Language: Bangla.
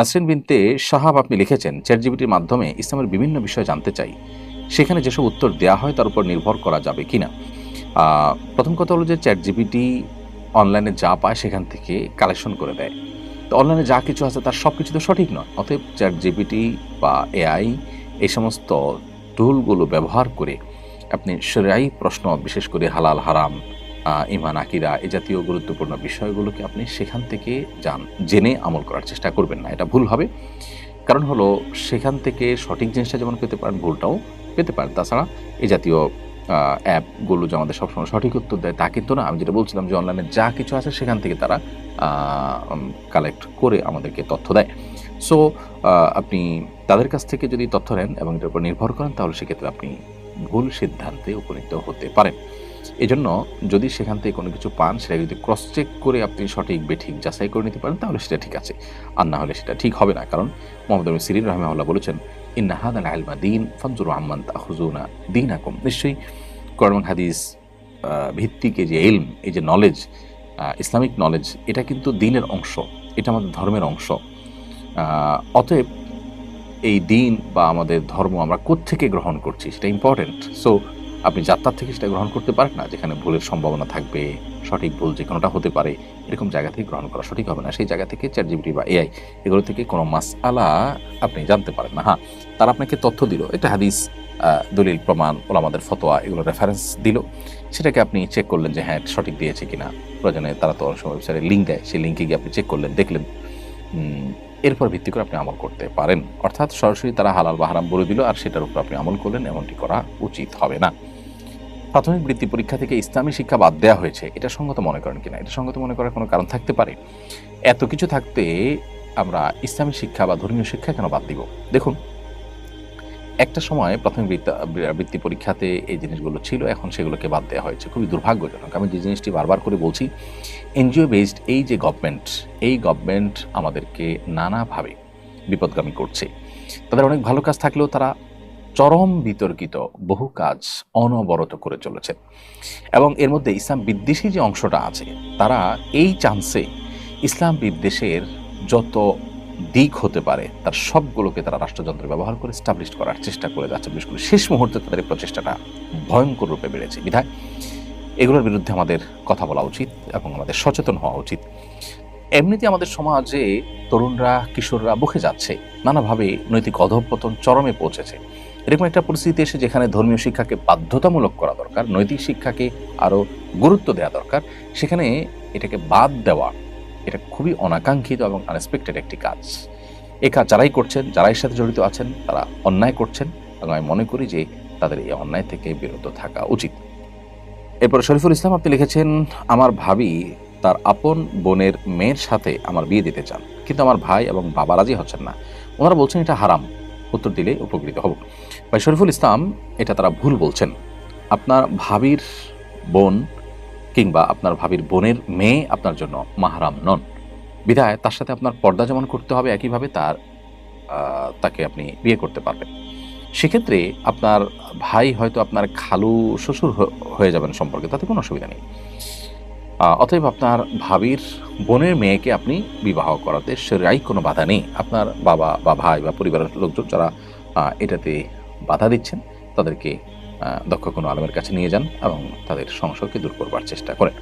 নাসরিন বিনতে সাহাব আপনি লিখেছেন চ্যাট জিবিটির মাধ্যমে ইসলামের বিভিন্ন বিষয় জানতে চাই। সেখানে যেসব উত্তর দেওয়া হয় তার উপর নির্ভর করা যাবে কি না প্রথম কথা হলো যে চ্যাট জিবিটি অনলাইনে যা পায় সেখান থেকে কালেকশন করে দেয়। তো অনলাইনে যা কিছু আছে তার সব কিছু তো সঠিক নয়। অতএব চ্যাট জিবিটি বা এআই এই সমস্ত টুলগুলো ব্যবহার করে আপনি সেরাই প্রশ্ন, বিশেষ করে হালাল, হারাম ইমান আকিরা এ জাতীয় গুরুত্বপূর্ণ বিষয়গুলোকে আপনি সেখান থেকে যান, জেনে আমল করার চেষ্টা করবেন না। এটা ভুল হবে। কারণ হলো, সেখান থেকে সঠিক জিনিসটা যেমন পেতে পারেন, ভুলটাও পেতে পারেন। তাছাড়া এ জাতীয় অ্যাপগুলো যে আমাদের সবসময় সঠিক উত্তর দেয়, তা কিন্তু না। আমি যেটা বলছিলাম যে অনলাইনে যা কিছু আছে, সেখান থেকে তারা কালেক্ট করে আমাদেরকে তথ্য দেয়। সো আপনি তাদের কাছ থেকে যদি তথ্য নেন এবং এটার উপর নির্ভর করেন, তাহলে সেক্ষেত্রে আপনি ভুল সিদ্ধান্তে উপনীত হতে পারেন। এজন্য যদি সেখান থেকে কোনো কিছু পান, সেটা যদি ক্রস চেক করে আপনি সঠিক বেঠিক যাচাই করে নিতে পারেন, তাহলে সেটা ঠিক আছে। আর না হলে সেটা ঠিক হবে না। কারণ মোহাম্মদ আমির সিরিন রহমাউল্লাহ বলেছেন, ইন্না হাদান আলমা দিন ফঞ্জুর আহমান তাহুজুনা দিন আকম নিশ্চয়ই করমান হাদিস ভিত্তিক যে এলম এই যে নলেজ ইসলামিক নলেজ এটা কিন্তু দিনের অংশ, এটা আমাদের ধর্মের অংশ। অতএব এই দিন বা আমাদের ধর্ম আমরা কোত্থেকে গ্রহণ করছি সেটা ইম্পর্টেন্ট সো আপনি যাত্রার থেকে সেটা গ্রহণ করতে পারেন না, যেখানে ভুলের সম্ভাবনা থাকবে, সঠিক ভুল যে কোনোটা হতে পারে, এরকম জায়গা থেকে গ্রহণ করা সঠিক হবে না। সেই জায়গা থেকে চ্যাট জিবিটি বা এআই এগুলো থেকে কোনো মাসআলা আপনি জানতে পারেন না। হ্যাঁ তারা আপনাকে তথ্য দিল, এটা হাদিস দলিল, প্রমাণ, ওলামাদের ফতোয়া, এগুলো রেফারেন্স দিল। সেটাকে আপনি চেক করলেন যে হ্যাঁ সঠিক দিয়েছে কিনা। প্রয়োজনে তারা তো অনেক সময় লিঙ্ক দেয়, সেই লিঙ্কে গিয়ে আপনি চেক করলেন, দেখলেন। এরপর ভিত্তি করে আপনি আমল করতে পারেন। অর্থাৎ সরাসরি তারা হালাল বা হারাম বলে দিল আর সেটার উপর আপনি আমল করলেন, এমনটি করা উচিত হবে না। প্রাথমিক বৃত্তি পরীক্ষা থেকে ইসলামী শিক্ষা বাদ দেওয়া হয়েছে। এটা সঙ্গত মনে করেন কিনা? এটা সঙ্গত মনে করার কোনো কারণ থাকতে পারে। এত কিছু থাকতে আমরা ইসলামী শিক্ষা বা ধর্মীয় শিক্ষা কেন বাদ দিব? দেখুন একটা সময় প্রাথমিক বৃত্তা- পরীক্ষাতে এই জিনিসগুলো ছিল, এখন সেগুলোকে বাদ দেওয়া হয়েছে। খুবই দুর্ভাগ্যজনক। আমি যে জিনিসটি বারবার করে বলছি এনজিও বেসড এই যে গভর্নমেন্ট এই গভর্নমেন্ট আমাদেরকে নানাভাবে বিপদগামী করছে। তাদের অনেক ভালো কাজ থাকলেও তারা চরম বিতর্কিত বহু কাজ অনবরত করে চলেছে। এবং এর মধ্যে ইসলাম বিদ্বেষী যে অংশটা আছে, তারা এই চান্সে ইসলাম বিদ্বেষের যত দিক হতে পারে, তার সবগুলোকে তারা রাষ্ট্রযন্ত্র ব্যবহার করে স্টাবলিশ করার চেষ্টা করে যাচ্ছে। বিশেষ করে শেষ মুহূর্তে তাদের প্রচেষ্টাটা ভয়ঙ্কর রূপে বেড়েছে। বিধায় এগুলোর বিরুদ্ধে আমাদের কথা বলা উচিত এবং আমাদের সচেতন হওয়া উচিত। এমনিতে আমাদের সমাজে তরুণরা, কিশোররা বুকে যাচ্ছে, নানাভাবে নৈতিক অধঃপতন চরমে পৌঁছেছে। এরকম একটা পরিস্থিতি এসে যেখানে ধর্মীয় শিক্ষাকে বাধ্যতামূলক করা দরকার, নৈতিক শিক্ষাকে আরও গুরুত্ব দেওয়া দরকার, সেখানে এটাকে বাদ দেওয়া এটা খুবই অনাকাঙ্ক্ষিত এবং আনএক্সপেক্টেড একটি কাজ। এ কাজ যারাই করছেন, যারাই সাথে জড়িত আছেন, তারা অন্যায় করছেন এবং আমি মনে করি যে তাদের এই অন্যায় থেকে বিরত থাকা উচিত। এরপরে শরীফুল ইসলাম আপনি লিখেছেন, আমার ভাবি তার আপন বোনের মেয়ের সাথে আমার বিয়ে দিতে চান, কিন্তু আমার ভাই এবং বাবা রাজি হচ্ছেন না। ওনারা বলছেন, এটা হারাম। উত্তর দিলে উপকৃত হব। ভাই শরীফুল ইসলাম, এটা তারা ভুল বলছেন। আপনার ভাবির বোন কিংবা আপনার ভাবির বোনের মেয়ে আপনার জন্য মাহারাম নন। বিধায় তার সাথে আপনার পর্দা যেমন করতে হবে, একইভাবে তার তাকে আপনি বিয়ে করতে পারবেন। সেক্ষেত্রে আপনার ভাই হয়তো আপনার খালু শ্বশুর হয়ে যাবেন সম্পর্কে, তাতে কোনো অসুবিধা নেই। অতএব আপনার ভাবির বোনের মেয়েকে আপনি বিবাহ করাতে সেরাই কোনো বাধা নেই। আপনার বাবা বা ভাই বা পরিবারের লোকজন যারা এটাতে বাধা দিচ্ছেন, তাদেরকে দক্ষ কোনো আলমের কাছে নিয়ে যান এবং তাদের সমস্যাকে দূর করবার চেষ্টা করেন।